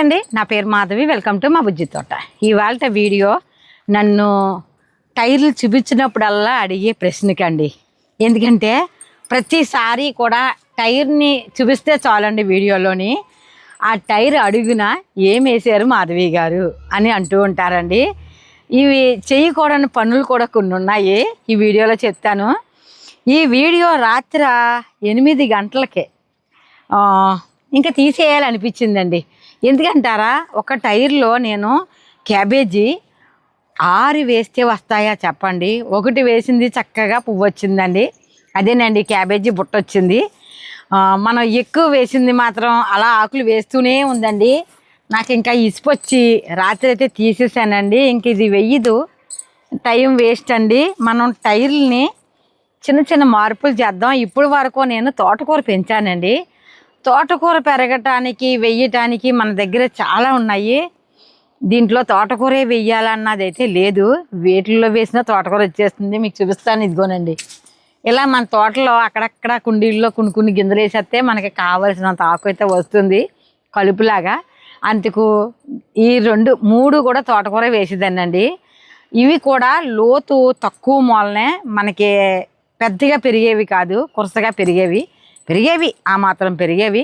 అండి నా పేరు మాధవి. వెల్కమ్ టు మా బుజ్జి తోట. ఇవాళ వీడియో నన్ను టైర్లు చూపించినప్పుడల్లా అడిగే ప్రశ్నకండి. ఎందుకంటే ప్రతిసారి కూడా టైర్ని చూపిస్తే చాలండి వీడియోలోని. ఆ టైర్ అడుగున ఏం వేసారు మాధవి గారు అని అంటూ ఉంటారండి. ఇవి చేయకూడని పనులు కూడా కొన్ని ఉన్నాయి. ఈ వీడియోలో చెప్తాను. ఈ వీడియో రాత్రి ఎనిమిది గంటలకే ఇంకా తీసేయాలనిపించిందండి. ఎందుకంటారా? ఒక టైర్లో నేను క్యాబేజీ ఆరు వేస్తే వస్తాయా చెప్పండి. ఒకటి వేసింది చక్కగా పువ్వు వచ్చిందండి. అదేనండి క్యాబేజీ బుట్ట వచ్చింది. మనం ఎక్కువ వేసింది మాత్రం అలా ఆకులు వేస్తూనే ఉందండి. నాకు ఇంకా ఇసుపొచ్చి రాత్రి అయితే తీసేసానండి. ఇంక ఇది వెయ్యదు. టైం వేస్ట్ అండి. మనం టైర్ని చిన్న చిన్న మార్పులు చేద్దాం. ఇప్పుడు వరకు నేను తోటకూర పెంచానండి. తోటకూర పెరగటానికి వెయ్యటానికి మన దగ్గర చాలా ఉన్నాయి. దీంట్లో తోటకూరే వెయ్యాలన్నది అయితే లేదు. వేటిల్లో వేసిన తోటకూర వచ్చేస్తుంది. మీకు చూపిస్తాను ఇదిగోనండి. ఇలా మన తోటలో అక్కడక్కడ కుండీల్లో కొన్ని కొన్ని గింజలు వేసేస్తే మనకి కావలసినంత ఆకు అయితే వస్తుంది. కలుపులాగా. అందుకు ఈ రెండు మూడు కూడా తోటకూర వేసేదానండి ఇవి కూడా లోతు తక్కువ మూలనే మనకి పెద్దగా పెరిగేవి కాదు కురసగా పెరిగేవి. పెరిగేవి ఆ మాత్రం పెరిగేవి.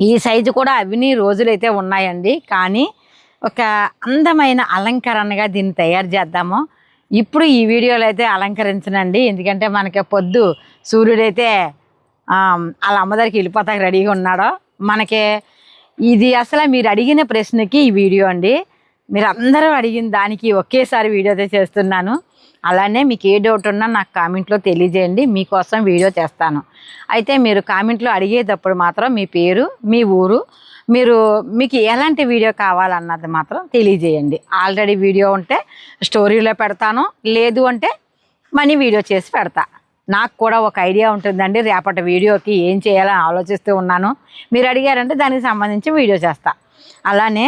ఈ సైజు కూడా అవిని రోజులైతే ఉన్నాయండి. కానీ ఒక అందమైన అలంకరణగా దీన్ని తయారు చేద్దాము. ఇప్పుడు ఈ వీడియోలో అయితే అలంకరించనండి. ఎందుకంటే మనకి పొద్దు సూర్యుడైతే వాళ్ళ అమ్మదారికి వెళ్ళిపోతాక రెడీగా ఉన్నాడో. మనకి ఇది అసలు మీరు అడిగిన ప్రశ్నకి ఈ వీడియో అండి. మీరు అందరూ అడిగిన దానికి ఒకేసారి వీడియో అయితే చేస్తున్నాను. అలానే మీకు ఏ డౌట్ ఉన్నా నాకు కామెంట్లో తెలియజేయండి. మీకోసం వీడియో చేస్తాను. అయితే మీరు కామెంట్లో అడిగేటప్పుడు మాత్రం మీ పేరు మీ ఊరు మీరు మీకు ఎలాంటి వీడియో కావాలన్నది మాత్రం తెలియజేయండి. ఆల్రెడీ వీడియో ఉంటే స్టోరీలో పెడతాను. లేదు అంటే మనీ వీడియో చేసి పెడతా. నాకు కూడా ఒక ఐడియా ఉంటుందండి. రేపటి వీడియోకి ఏం చేయాలని ఆలోచిస్తూ ఉన్నాను. మీరు అడిగారంటే దానికి సంబంధించి వీడియో చేస్తా. అలానే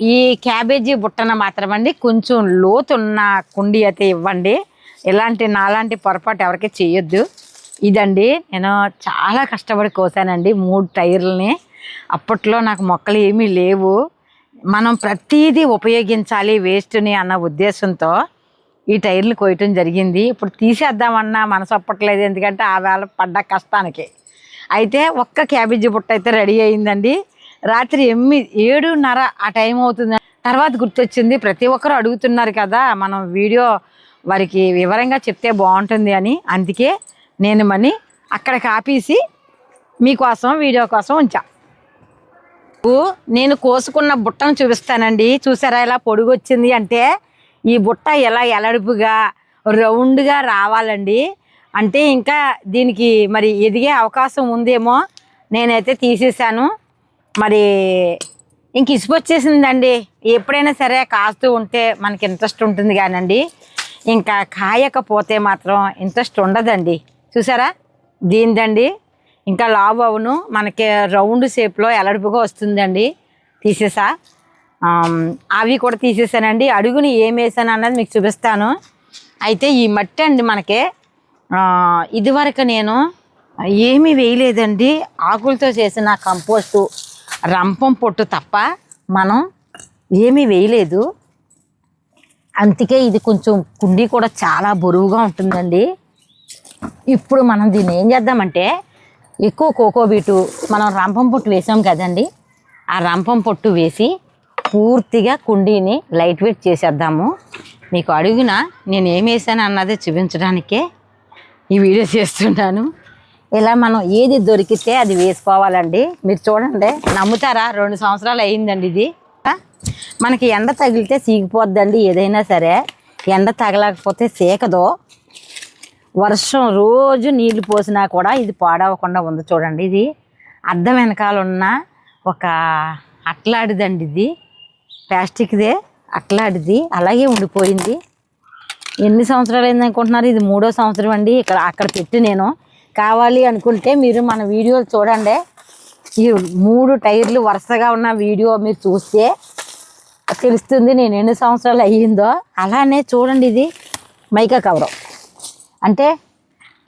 ఈ క్యాబేజీ బుట్టన మాత్రమండి కొంచెం లోతున్న కుండీ అయితే ఇవ్వండి. ఇలాంటి నాలాంటి పొరపాటు ఎవరికి చేయొద్దు. ఇదండి నేను చాలా కష్టపడి కోసానండి మూడు టైర్లని. అప్పట్లో నాకు మొక్కలు ఏమీ లేవు. మనం ప్రతిదీ ఉపయోగించాలి వేస్ట్ని అన్న ఉద్దేశంతో ఈ టైర్లు కోయటం జరిగింది. ఇప్పుడు తీసేద్దామన్నా మనసు అప్పట్లేదు ఎందుకంటే ఆ వేళ పడ్డ కష్టానికి. అయితే ఒక్క క్యాబేజీ బుట్ట అయితే రెడీ అయిందండి. రాత్రి ఎనిమిది ఏడున్నర ఆ టైం అవుతుంది. తర్వాత గుర్తొచ్చింది ప్రతి ఒక్కరు అడుగుతున్నారు కదా మనం వీడియో వారికి వివరంగా చెప్తే బాగుంటుంది అని. అందుకే నేను మని అక్కడ కాపీసి మీకోసం వీడియో కోసం ఉంచా. నేను కోసుకున్న బుట్టను చూపిస్తానండి. చూసారా ఇలా పొడుగు వచ్చింది అంటే ఈ బుట్ట ఎలా ఎలడుపుగా రౌండ్గా రావాలండి. అంటే ఇంకా దీనికి మరి ఎదిగే అవకాశం ఉందేమో నేనైతే తీసేసాను మరి ఇంక ఇసుకొచ్చేసిందండి ఎప్పుడైనా సరే కాస్తూ ఉంటే మనకి ఇంట్రెస్ట్ ఉంటుంది కానండి. ఇంకా కాయకపోతే మాత్రం ఇంట్రెస్ట్ ఉండదండి. చూసారా? దీనిదండి. ఇంకా లావు అవును. మనకి రౌండ్ షేప్లో ఎలడుపుగా వస్తుందండి. తీసేసా. అవి కూడా తీసేసానండి. అడుగుని ఏం వేసాను అన్నది మీకు చూపిస్తాను. అయితే ఈ మట్టి అండి మనకి. ఇదివరకు నేను ఏమీ వేయలేదండి. ఆకులతో చేసిన కంపోస్టు రంపం పొట్టు తప్ప మనం ఏమీ వేయలేదు. అందుకే ఇది కొంచెం కుండీ కూడా చాలా బరువుగా ఉంటుందండి. ఇప్పుడు మనం దీన్ని ఏం చేద్దామంటే ఎక్కువ కోకో బీటు మనం రంపం పొట్టు వేసాం కదండి. ఆ రంపం పొట్టు వేసి పూర్తిగా కుండీని లైట్ వెయిట్ చేసేద్దాము. మీకు అడుగున నేను ఏం వేసాను అన్నది చూపించడానికే ఈ వీడియో చేస్తున్నాను. ఇలా మనం ఏది దొరికితే అది వేసుకోవాలండి. మీరు చూడండి నమ్ముతారా? రెండు సంవత్సరాలు అయ్యిందండి ఇది. మనకి ఎండ తగిలితే సీగిపోద్దండి ఏదైనా సరే. ఎండ తగలకపోతే సీకదు వర్షం రోజు నీళ్ళు పోసినా కూడా ఇది పాడవకుండా ఉంది చూడండి ఇది. అద్దం వెనకాల ఉన్న ఒక అట్లాడిదండి ఇది. ప్లాస్టిక్దే అట్లాడిది. అలాగే ఉండిపోయింది. ఎన్ని సంవత్సరాలు అయింది అనుకుంటున్నారు? ఇది మూడో సంవత్సరం అండి. ఇక్కడ అక్కడ పెట్టి నేను కావాలి అనుకుంటే మీరు మన వీడియోలు చూడండి. ఈ మూడు టైర్లు వరుసగా ఉన్న వీడియో మీరు చూస్తే తెలుస్తుంది నేను ఎన్ని సంవత్సరాలు అయ్యిందో. అలానే చూడండి ఇది మైకా కవరం. అంటే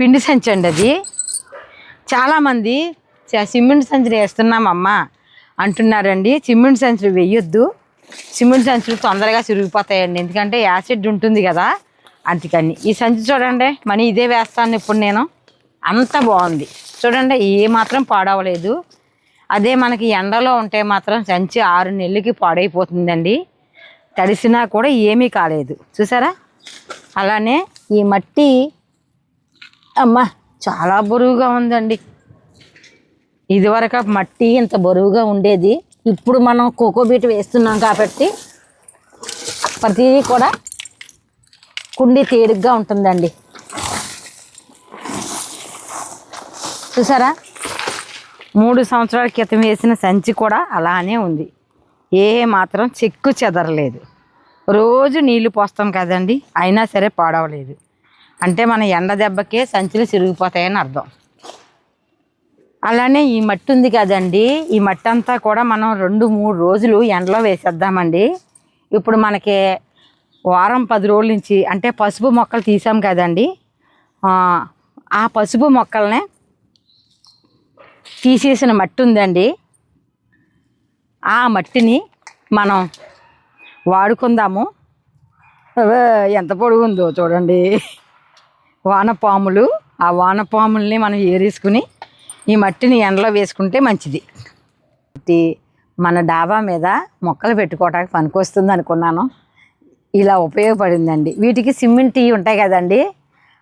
పిండి సంచి అండి అది. చాలామంది చ- సిమెంట్ సంచులు వేస్తున్నామమ్మా అంటున్నారండి. సిమెంట్ సంచులు వేయొద్దు. సిమెంట్ సంచులు తొందరగా చిరిగిపోతాయండి. ఎందుకంటే యాసిడ్ ఉంటుంది కదా. అందుకని ఈ సంచి చూడండి. మనీ ఇదే వేస్తాను ఇప్పుడు నేను. అంత బాగుంది. చూడండి ఏ మాత్రం పాడవలేదు. అదే మనకి ఎండలో ఉంటే మాత్రం సంచి ఆరు నెలలకి పాడైపోతుందండి. తడిసినా కూడా ఏమీ కాలేదు. చూసారా? అలానే ఈ మట్టి అమ్మ చాలా బరువుగా ఉందండి. ఇదివరకు మట్టి ఇంత బరువుగా ఉండేది. ఇప్పుడు మనం కోకోబీట్ వేస్తున్నాం కాబట్టి ప్రతిదీ కూడా కుండి తేలిగ్గా ఉంటుందండి. చూసారా? మూడు సంవత్సరాల క్రితం వేసిన సంచి కూడా అలానే ఉంది. ఏ మాత్రం చెక్కు చెదరలేదు. రోజు నీళ్ళు పోస్తాం కదండి అయినా సరే పాడవలేదు. అంటే మన ఎండ దెబ్బకే సంచులు చిరిగిపోతాయని అర్థం. అలానే ఈ మట్టి ఉంది కదండి ఈ మట్టి అంతా కూడా మనం రెండు మూడు రోజులు ఎండలో వేసేద్దామండి. ఇప్పుడు మనకి వారం పది రోజుల నుంచి అంటే పసుపు మొక్కలు తీసాం కదండి ఆ, ఆ పసుపు మొక్కల్ని తీసేసిన మట్టి ఉందండి ఆ మట్టిని మనం వాడుకుందాము. ఎంత పొడుగు ఉందో చూడండి. వానపాములు ఆ వానపాముల్ని మనం ఏరేసుకుని ఈ మట్టిని ఎండలో వేసుకుంటే మంచిది. మన డాబా మీద మొక్కలు పెట్టుకోవడానికి పనికొస్తుంది అనుకున్నాను. ఇలా ఉపయోగపడిందండి. వీటికి సిమెంట్ ఉంటాయి కదండి.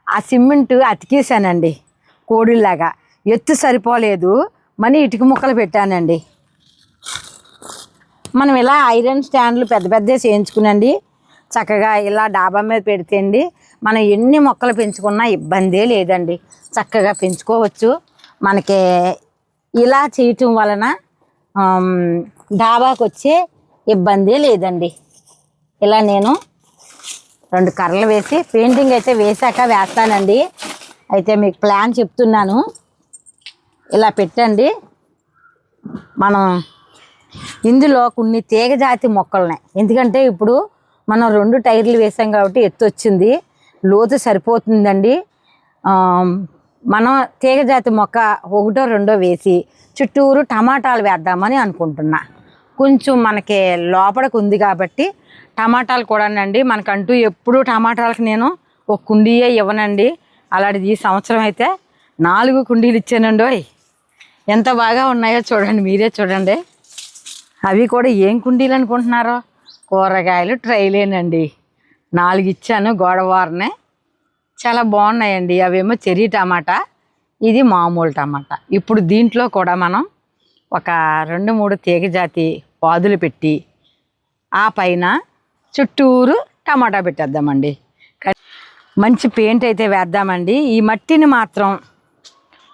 ఆ సిమెంట్ అతికేసానండి కోడిలాగా ఎత్తు సరిపోలేదు. మనీ ఇటుక ముక్కలు పెట్టానండి. మనం ఇలా ఐరన్ స్టాండ్లు పెద్ద పెద్ద చేయించుకునండి. చక్కగా ఇలా డాబా మీద పెడితే అండి మనం ఎన్ని మొక్కలు పెంచుకున్నా ఇబ్బందే లేదండి. చక్కగా పెంచుకోవచ్చు. మనకి ఇలా చేయటం వలన డాబాకు వచ్చే ఇబ్బందే లేదండి. ఇలా నేను రెండు కర్రలు వేసి పెయింటింగ్ అయితే వేసాక వేస్తానండి. అయితే మీకు ప్లాన్ చెప్తున్నాను. ఇలా పెట్టండి. మనం ఇందులో కొన్ని తీగ జాతి మొక్కలున్నాయి ఎందుకంటే ఇప్పుడు మనం రెండు టైర్లు వేసాం కాబట్టి ఎత్తు వచ్చింది. లోతు సరిపోతుందండి. మనం తీగజాతి మొక్క ఒకటో రెండో వేసి చుట్టూరు టమాటాలు వేద్దామని అనుకుంటున్నా. కొంచెం మనకి లోపలికి ఉంది కాబట్టి టమాటాలు కూడానండి. మనకంటూ ఎప్పుడూ టమాటాలకు నేను ఒక కుండీయే ఇవ్వనండి. అలాంటిది ఈ సంవత్సరం అయితే నాలుగు కుండీలు ఇచ్చానండి ఓయ్. ఎంత బాగా ఉన్నాయో చూడండి మీరే చూడండి. అవి కూడా ఏం కుండీలు అనుకుంటున్నారో? కూరగాయలు ట్రైలేనండి. నాలుగు ఇచ్చాను గోడవారనే. చాలా బాగున్నాయండి. అవేమో చెర్రీ టమాటా ఇది మామూలు టమాటా. ఇప్పుడు దీంట్లో కూడా మనం ఒక రెండు మూడు తీగ జాతి పాదులు పెట్టి ఆ పైన చుట్టూరు టమాటా పెట్టేద్దామండి. మంచి పెయింట్ అయితే వేద్దామండి. ఈ మట్టిని మాత్రం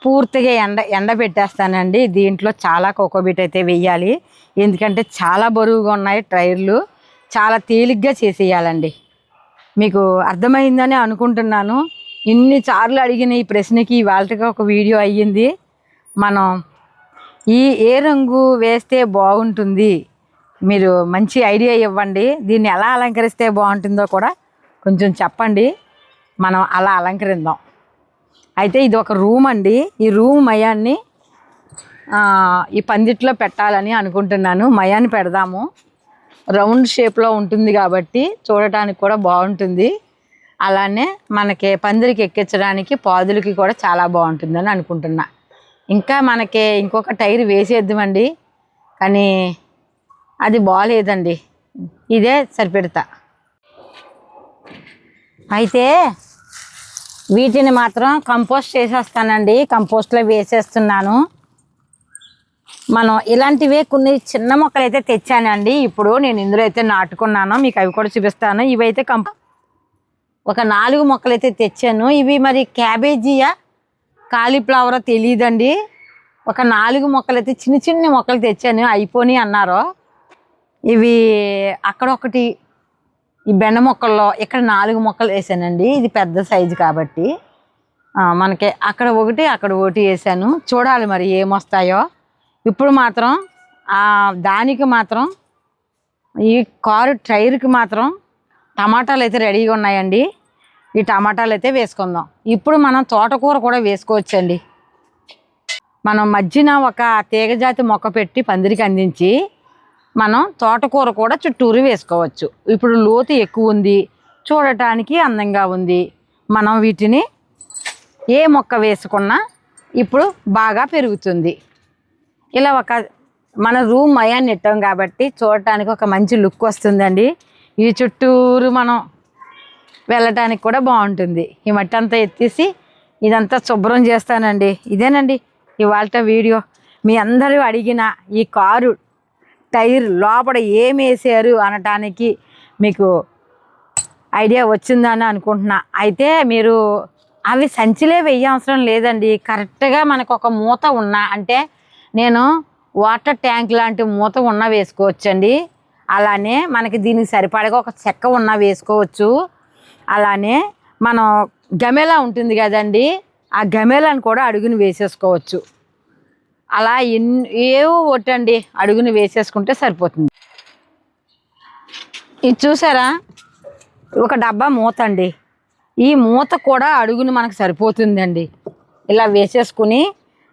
పూర్తిగా ఎండ ఎండ పెట్టేస్తానండి. దీంట్లో చాలా కోకోబీట్ అయితే వెయ్యాలి. ఎందుకంటే చాలా బరువుగా ఉన్నాయి టైర్లు చాలా తేలిగ్గా చేసేయాలండి. మీకు అర్థమైందని అనుకుంటున్నాను. ఇన్ని సార్లు అడిగిన ఈ ప్రశ్నకి వాళ్ళకి ఒక వీడియో అయ్యింది. మనం ఈ ఏ రంగు వేస్తే బాగుంటుంది? మీరు మంచి ఐడియా ఇవ్వండి. దీన్ని ఎలా అలంకరిస్తే బాగుంటుందో కూడా కొంచెం చెప్పండి. మనం అలా అలంకరిద్దాం అయితే ఇది ఒక రూమ్ అండి. ఈ రూమ్ మయాన్ని ఈ పందిట్లో పెట్టాలని అనుకుంటున్నాను. మయాన్ని పెడదాము. రౌండ్ షేప్లో ఉంటుంది కాబట్టి చూడటానికి కూడా బాగుంటుంది. అలానే మనకి పందిరికి ఎక్కించడానికి పాదులకి కూడా చాలా బాగుంటుందని అనుకుంటున్నా. ఇంకా మనకి ఇంకొక టైర్ వేసేద్దామండి. కానీ అది బాగాలేదండి ఇదే సరిపెడతా. అయితే వీటిని మాత్రం కంపోస్ట్ చేసేస్తానండి. కంపోస్ట్లో వేసేస్తున్నాను. మనం ఇలాంటివే కొన్ని చిన్న మొక్కలు అయితే తెచ్చానండి. ఇప్పుడు నేను ఇందులో అయితే నాటుకున్నాను. మీకు అవి కూడా చూపిస్తాను. ఇవైతే కంప ఒక నాలుగు మొక్కలు అయితే తెచ్చాను. ఇవి మరి క్యాబేజీయా? కాలీఫ్లవరా తెలియదండి ఒక నాలుగు మొక్కలు అయితే చిన్న చిన్న మొక్కలు తెచ్చాను. అయిపోయి అన్నారు. ఇవి అక్కడ ఒకటి ఈ బెండ మొక్కల్లో ఇక్కడ నాలుగు మొక్కలు వేసానండి. ఇది పెద్ద సైజు కాబట్టి. మనకి అక్కడ ఒకటి అక్కడ ఒకటి వేసాను. చూడాలి మరి ఏమొస్తాయో. ఇప్పుడు మాత్రం దానికి మాత్రం ఈ కారు టైర్కి మాత్రం టమాటాలు అయితే రెడీగా ఉన్నాయండి. ఈ టమాటాలు అయితే వేసుకుందాం. ఇప్పుడు మనం తోటకూర కూడా వేసుకోవచ్చండి. మనం మధ్యన ఒక తీగజాతి మొక్క పెట్టి పందిరికి అందించి మనం తోటకూర కూడా చుట్టూరు వేసుకోవచ్చు. ఇప్పుడు లోతు ఎక్కువ ఉంది చూడటానికి అందంగా ఉంది. మనం వీటిని ఏ మొక్క వేసుకున్నా ఇప్పుడు బాగా పెరుగుతుంది. ఇలా ఒక మన రూమ్ మయాన్ని నెట్టాం కాబట్టి చూడటానికి ఒక మంచి లుక్ వస్తుందండి. ఈ చుట్టూరు మనం వెళ్ళటానికి కూడా బాగుంటుంది. ఈ మట్టి అంతా ఎత్తేసి ఇదంతా శుభ్రం చేస్తానండి. ఇదేనండి ఇవాళ వీడియో. మీ అందరూ అడిగిన ఈ కారు టైర్ లోపల ఏం అనటానికి మీకు ఐడియా వచ్చిందని అనుకుంటున్నా. అయితే మీరు అవి సంచిలే వెయ్యి అవసరం లేదండి. కరెక్ట్గా మనకు ఒక మూత ఉన్న అంటే నేను వాటర్ ట్యాంక్ లాంటి మూత ఉన్న వేసుకోవచ్చండి. అలానే మనకి దీనికి సరిపడగా ఒక చెక్క ఉన్న వేసుకోవచ్చు. అలానే మనం గమేలా ఉంటుంది కదండి ఆ గమెలను కూడా అడుగుని వేసేసుకోవచ్చు. అలా ఎన్ని ఏవో ఒట్టండి అడుగుని వేసేసుకుంటే సరిపోతుంది. ఇది చూసారా? ఒక డబ్బా మూత అండి ఈ మూత కూడా అడుగుని మనకు సరిపోతుందండి. ఇలా వేసేసుకుని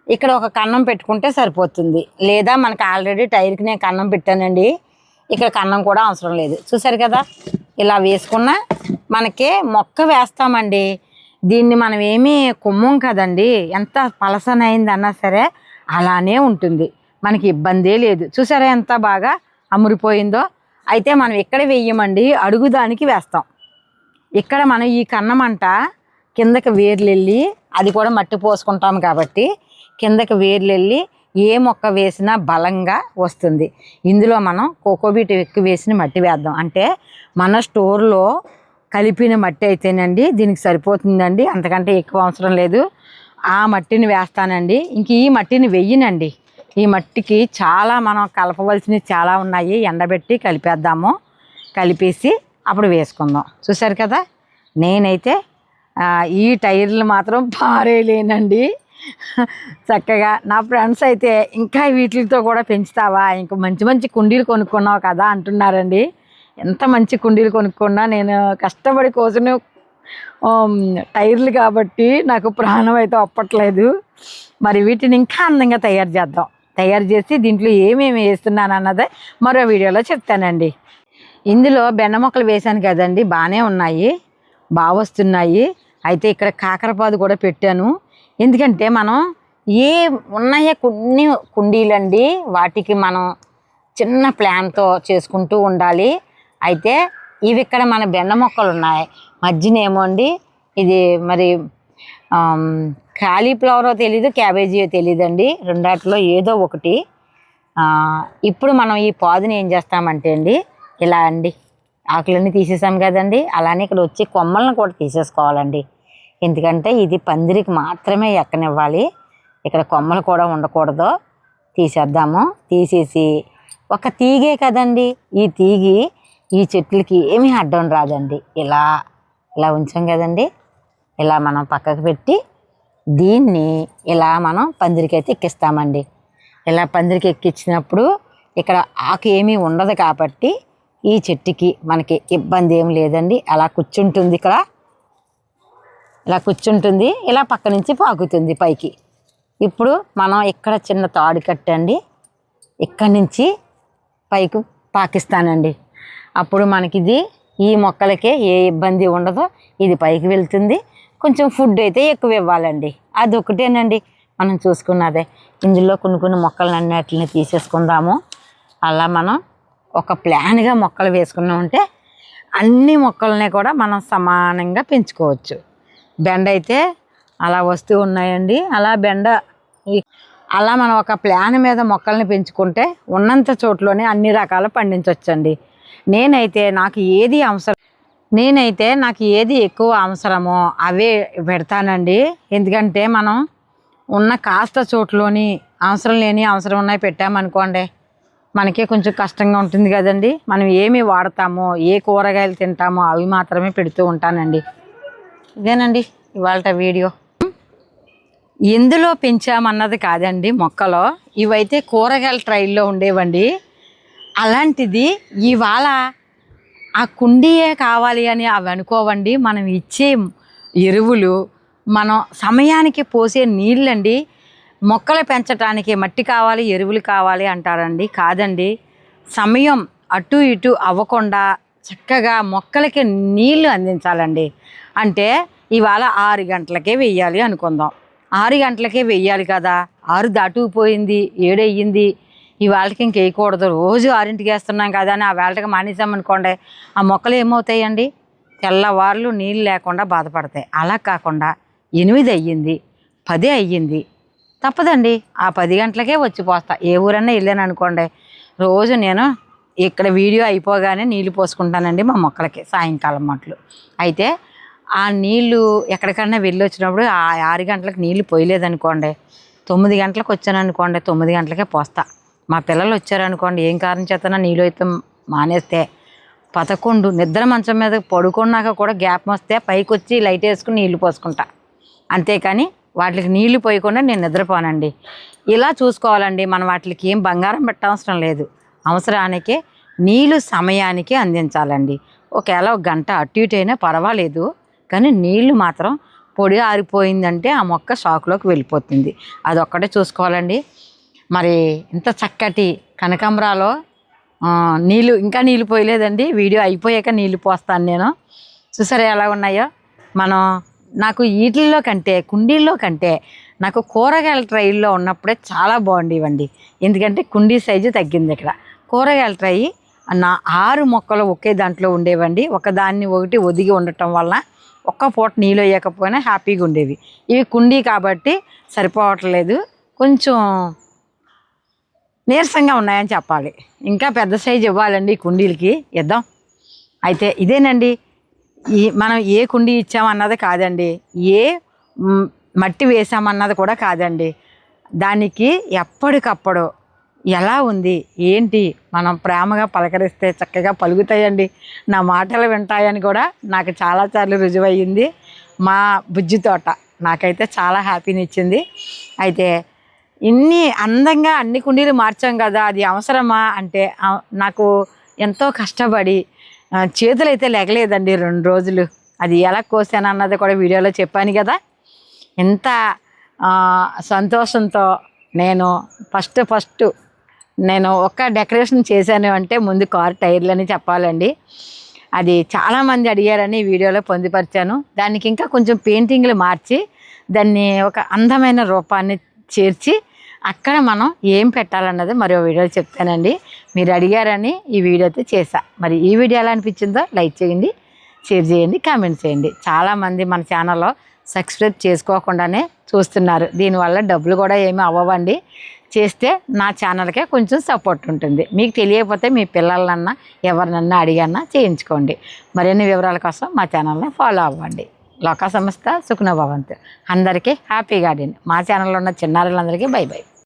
ఇక్కడ ఒక కన్నం పెట్టుకుంటే సరిపోతుంది. లేదా మనకు ఆల్రెడీ టైర్కి నేను కన్నం పెట్టానండి. ఇక్కడ కన్నం కూడా అవసరం లేదు. చూసారు కదా? ఇలా వేసుకున్న మనకి మొక్క వేస్తామండి. దీన్ని మనం ఏమీ కొమ్మం కదండి. ఎంత పలసనైందన్నా సరే అలానే ఉంటుంది. మనకి ఇబ్బందే లేదు. చూసారా ఎంత బాగా అమ్మురిపోయిందో అయితే మనం ఎక్కడ వేయమండి అడుగుదానికి వేస్తాం. ఇక్కడ మనం ఈ కన్నమంట కిందకి వేర్లు వెళ్ళి అది కూడా మట్టి పోసుకుంటాం కాబట్టి కిందకి వేర్లు వెళ్ళి ఏ మొక్క వేసినా బలంగా వస్తుంది. ఇందులో మనం కోకోబీట్ ఎక్కువ వేసిన మట్టి వేద్దాం. అంటే మన స్టోర్లో కలిపిన మట్టి అయితేనండి దీనికి సరిపోతుందండి. అంతకంటే ఎక్కువ అవసరం లేదు. ఆ మట్టిని వేస్తానండి. ఇంక ఈ మట్టిని వెయ్యనండి. ఈ మట్టికి చాలా మనం కలపవలసినవి చాలా ఉన్నాయి. ఎండబెట్టి కలిపేద్దాము. కలిపేసి అప్పుడు వేసుకుందాం. చూసారు కదా? నేనైతే ఈ టైర్లు మాత్రం పారేయలేనండి. చక్కగా నా ఫ్రెండ్స్ అయితే ఇంకా వీటితో కూడా పెంచుతావా? ఇంకా మంచి మంచి కుండీలు కొనుక్కున్నావు కదా అంటున్నారండి. ఎంత మంచి కుండీలు కొనుక్కున్నా నేను కష్టపడి కోసం Um, టైర్లు కాబట్టి నాకు ప్రాణం అయితే అప్పట్లేదు. మరి వీటిని ఇంకా అందంగా తయారు చేద్దాం. తయారు చేసి దీంట్లో ఏమేమి వేస్తున్నాను అన్నదే మరో వీడియోలో చెప్తానండి. ఇందులో బెండ మొక్కలు వేశాను కదండి బాగానే ఉన్నాయి. బాగా వస్తున్నాయి. అయితే ఇక్కడ కాకరపాదు కూడా పెట్టాను. ఎందుకంటే మనం ఏ ఉన్నాయే కొన్ని కుండీలండి వాటికి మనం చిన్న ప్లాన్తో చేసుకుంటూ ఉండాలి. అయితే ఇవి ఇక్కడ మన బెండ మొక్కలు ఉన్నాయి. మధ్యన ఏమో అండి. ఇది మరి కాలీఫ్లవరో తెలీదు క్యాబేజీయో తెలియదండి రెండాటిలో ఏదో ఒకటి. ఇప్పుడు మనం ఈ పాదుని ఏం చేస్తామంటే అండి ఇలా అండి ఆకులన్నీ తీసేసాం కదండి. అలానే ఇక్కడ వచ్చి కొమ్మలను కూడా తీసేసుకోవాలండి. ఎందుకంటే ఇది పందిరికి మాత్రమే ఎక్కనివ్వాలి. ఇక్కడ కొమ్మలు కూడా ఉండకూడదు. తీసేద్దాము. తీసేసి ఒక తీగే కదండి. ఈ తీగి ఈ చెట్లకి ఏమీ అడ్డం రాదండి. ఇలా ఇలా ఉంచాం కదండి. ఇలా మనం పక్కకు పెట్టి దీన్ని ఇలా మనం పందిరికి అయితే ఎక్కిస్తామండి. ఇలా పందిరికి ఎక్కించినప్పుడు ఇక్కడ ఆకు ఏమీ ఉండదు కాబట్టి ఈ చెట్టుకి మనకి ఇబ్బంది ఏం లేదండి. అలా కూర్చుంటుంది ఇక్కడ. ఇలా కూర్చుంటుంది. ఇలా పక్క నుంచి పాకుతుంది పైకి. ఇప్పుడు మనం ఇక్కడ చిన్న తాడు కట్టండి. ఇక్కడి నుంచి పైకి పాకిస్తానండి. అప్పుడు మనకి ఇది ఈ మొక్కలకే ఏ ఇబ్బంది ఉండదో ఇది పైకి వెళ్తుంది. కొంచెం ఫుడ్ అయితే ఎక్కువ ఇవ్వాలండి. అది ఒకటేనండి మనం చూసుకున్నదే. ఇందులో కొన్ని కొన్ని మొక్కలు అన్నిటిని తీసేసుకుందాము. అలా మనం ఒక ప్లాన్గా మొక్కలు వేసుకున్నామంటే అన్ని మొక్కల్ని కూడా మనం సమానంగా పెంచుకోవచ్చు. బెండ అయితే అలా వస్తూ ఉన్నాయండి. అలా బెండ అలా మనం ఒక ప్లాన్ మీద మొక్కల్ని పెంచుకుంటే ఉన్నంత చోట్లోనే అన్ని రకాలు పండించవచ్చండి నేనైతే నాకు ఏది అవసరం నేనైతే నాకు ఏది ఎక్కువ అవసరమో అవే పెడతానండి. ఎందుకంటే మనం ఉన్న కాస్త చోట్లోని అవసరం లేని అవసరం ఉన్నాయి పెట్టామనుకోండి మనకే కొంచెం కష్టంగా ఉంటుంది కదండి. మనం ఏమి వాడతామో ఏ కూరగాయలు తింటామో అవి మాత్రమే పెడుతూ ఉంటానండి. ఇదేనండి ఇవాళ వీడియో. ఎందులో పెంచామన్నది కాదండి మొక్కలో. ఇవైతే కూరగాయల ట్రైల్లో ఉండేవండి. అలాంటిది ఇవాళ ఆ కుండీయే కావాలి అని అవి అనుకోవండి. మనం ఇచ్చే ఎరువులు మనం సమయానికి పోసే నీళ్ళండి. మొక్కలు పెంచడానికి మట్టి కావాలి ఎరువులు కావాలి అంటారండి. కాదండి. సమయం అటు ఇటు అవ్వకుండా చక్కగా మొక్కలకి నీళ్ళు అందించాలండి. అంటే ఇవాళ ఆరు గంటలకే వెయ్యాలి అనుకుందాం. ఆరు గంటలకే వెయ్యాలి కదా. ఆరు దాటుకుపోయింది ఏడయ్యింది. ఇవాళకి ఇంక వేయకూడదు. రోజు ఆరింటికి వేస్తున్నాం కదా అని ఆ వేళకి మానేసామనుకోండి ఆ మొక్కలు ఏమవుతాయండి? తెల్లవార్లు నీళ్ళు లేకుండా బాధపడతాయి. అలా కాకుండా ఎనిమిది అయ్యింది పది అయ్యింది తప్పదండి. ఆ పది గంటలకే వచ్చి పోస్తా. ఏ ఊరన్నా వెళ్ళాను అనుకోండి రోజు నేను ఇక్కడ వీడియో అయిపోగానే నీళ్ళు పోసుకుంటానండి మా మొక్కలకి సాయంకాలం మట్లు. అయితే ఆ నీళ్ళు ఎక్కడికన్నా వెళ్ళి వచ్చినప్పుడు ఆ ఆరు గంటలకు నీళ్ళు పోయలేదనుకోండి తొమ్మిది గంటలకు వచ్చాను అనుకోండి తొమ్మిది గంటలకే పోస్తా. మా పిల్లలు వచ్చారనుకోండి ఏం కారణం చేతనా నీళ్ళు అయితే మానేస్తే పదకొండు. నిద్ర మంచం మీద పడుకున్నాక కూడా గ్యాప్ వస్తే పైకి వచ్చి లైట్ వేసుకుని నీళ్ళు పోసుకుంటా. అంతేకాని వాటికి నీళ్ళు పోయకుండా నేను నిద్రపోనండి. ఇలా చూసుకోవాలండి మనం వాటికి ఏం బంగారం పెట్టవసరం లేదు. అవసరానికి నీళ్ళు సమయానికి అందించాలండి. ఒకవేళ ఒక గంట అటు ఇటు అయినా పర్వాలేదు కానీ నీళ్ళు మాత్రం పొడి ఆరిపోయిందంటే ఆ మొక్క షాక్లోకి వెళ్ళిపోతుంది. అదొక్కటే చూసుకోవాలండి. మరి ఇంత చక్కటి కనకాంబరాలో నీళ్ళు ఇంకా నీళ్ళు పోయలేదండి. వీడియో అయిపోయాక నీళ్ళు పోస్తాను నేను. చూసారా ఎలా ఉన్నాయో? మనం నాకు వీటిల్లో కంటే కుండీల్లో కంటే నాకు కూరగాయల ట్రైల్లో ఉన్నప్పుడే చాలా బాగుండేవండి. ఎందుకంటే కుండీ సైజు తగ్గింది ఇక్కడ. కూరగాయల ట్రై నా ఆరు మొక్కలు ఒకే దాంట్లో ఉండేవండి. ఒకదాన్ని ఒకటి ఒదిగి ఉండటం వల్ల ఒక్క పూట నీళ్ళు వేయకపోయినా హ్యాపీగా ఉండేవి. ఇవి కుండీ కాబట్టి సరిపోవట్లేదు. కొంచెం నీరసంగా ఉన్నాయని చెప్పాలి. ఇంకా పెద్ద సైజు ఇవ్వాలండి ఈ కుండీలకి. ఇద్దాం. అయితే ఇదేనండి. ఈ మనం ఏ కుండీ ఇచ్చామన్నది కాదండి. ఏ మట్టి వేసామన్నది కూడా కాదండి. దానికి ఎప్పటికప్పుడు ఎలా ఉంది? ఏంటి? మనం ప్రేమగా పలకరిస్తే చక్కగా పలుకుతాయండి. నా మాటలు వింటాయని కూడా నాకు చాలాసార్లు రుజువయ్యింది. మా బుజ్జి తోట నాకైతే చాలా హ్యాపీని ఇచ్చింది అయితే ఇన్ని అందంగా అన్ని కుండీలు మార్చాం కదా అది అవసరమా? అంటే నాకు ఎంతో కష్టపడి చేతులైతే చేతులు అయితే లెగలేదండి రెండు రోజులు. అది ఎలా కోసాను అన్నది కూడా వీడియోలో చెప్పాను కదా. ఎంత సంతోషంతో నేను ఫస్ట్ ఫస్ట్ నేను ఒక్క డెకరేషన్ చేశాను అంటే ముందు కార్ టైర్లు అని చెప్పాలండి. అది చాలామంది అడిగారని వీడియోలో పొందుపరిచాను. దానికి ఇంకా కొంచెం పెయింటింగ్లు మార్చి దాన్ని ఒక అందమైన రూపాన్ని చేర్చి అక్కడ మనం ఏం పెట్టాలన్నది మరో వీడియో చెప్తానండి. మీరు అడిగారని ఈ వీడియో అయితే చేశా. మరి ఈ వీడియో ఎలా అనిపించిందో లైక్ చేయండి షేర్ చేయండి కామెంట్ చేయండి. చాలామంది మన ఛానల్లో సబ్స్క్రైబ్ చేసుకోకుండానే చూస్తున్నారు. దీనివల్ల డబ్బులు కూడా ఏమీ అవ్వవండి. చేస్తే నా ఛానల్కే కొంచెం సపోర్ట్ ఉంటుంది. మీకు తెలియకపోతే మీ పిల్లలన్నా ఎవరినన్నా అడిగన్నా చేయించుకోండి. మరిన్ని వివరాల కోసం మా ఛానల్ని ఫాలో అవ్వండి. లోకా సంస్థ సుఖన భవంతు అందరికీ హ్యాపీ గార్డెన్. మా ఛానల్లో ఉన్న చిన్నారులందరికీ బై బై.